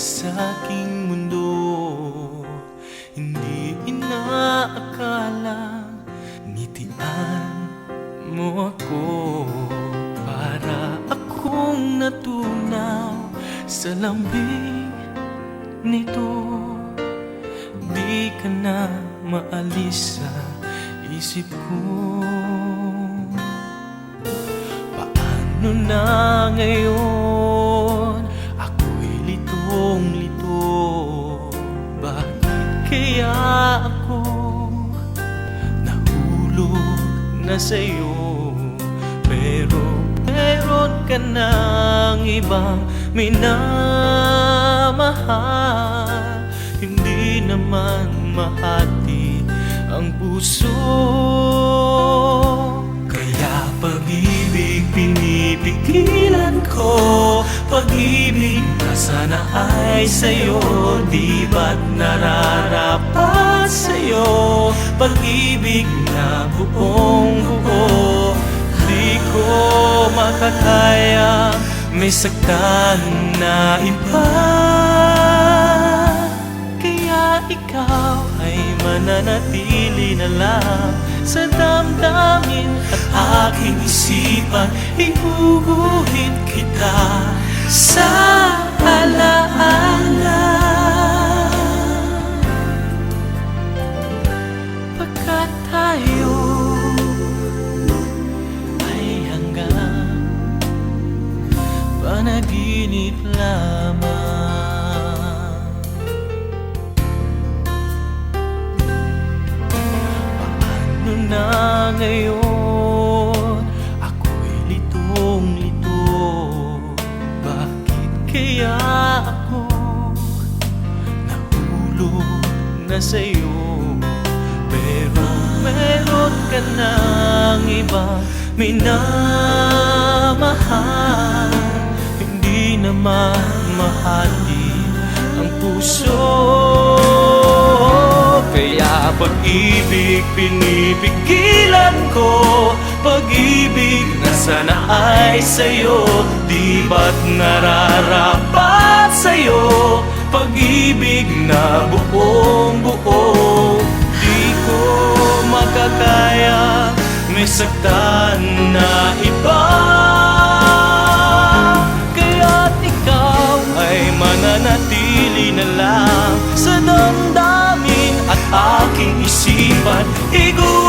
sa aking mundo. Hindi inaakala Ngitian mo ako. Para akong natunaw Sa lambing nito. Di ka na maalis sa isip ko. Paano na ngayon kaya ako Nahulog na sa'yo. Pero meron ka ng ibang minamahal. Hindi naman mahati ang puso. Kaya pag-ibig pinipigilan ko. Pag-ibig na sana ay sa'yo. Di ba't nararapat sa'yo. Pag-ibig na buong buo. Di ko makakaya. May saktan na iba. Kaya ikaw ay mananatili na lang Sa damdamin at aking isipan. Iuuhit kita sa alaala panaginip lamang. Paano na ngayon? Ako'y litong-lito. Bakit kaya ako Nahulog na sa'yo? Pero meron ka ng ibang minamahal Hindi naman mahati ang puso. Kaya pag-ibig pinipigilan ko Pag-ibig na sana ay sa'yo. Di ba't nararapat sa'yo? Pag-ibig na buong buo Di ko makakaya May saktan na iba isipan Iguguhit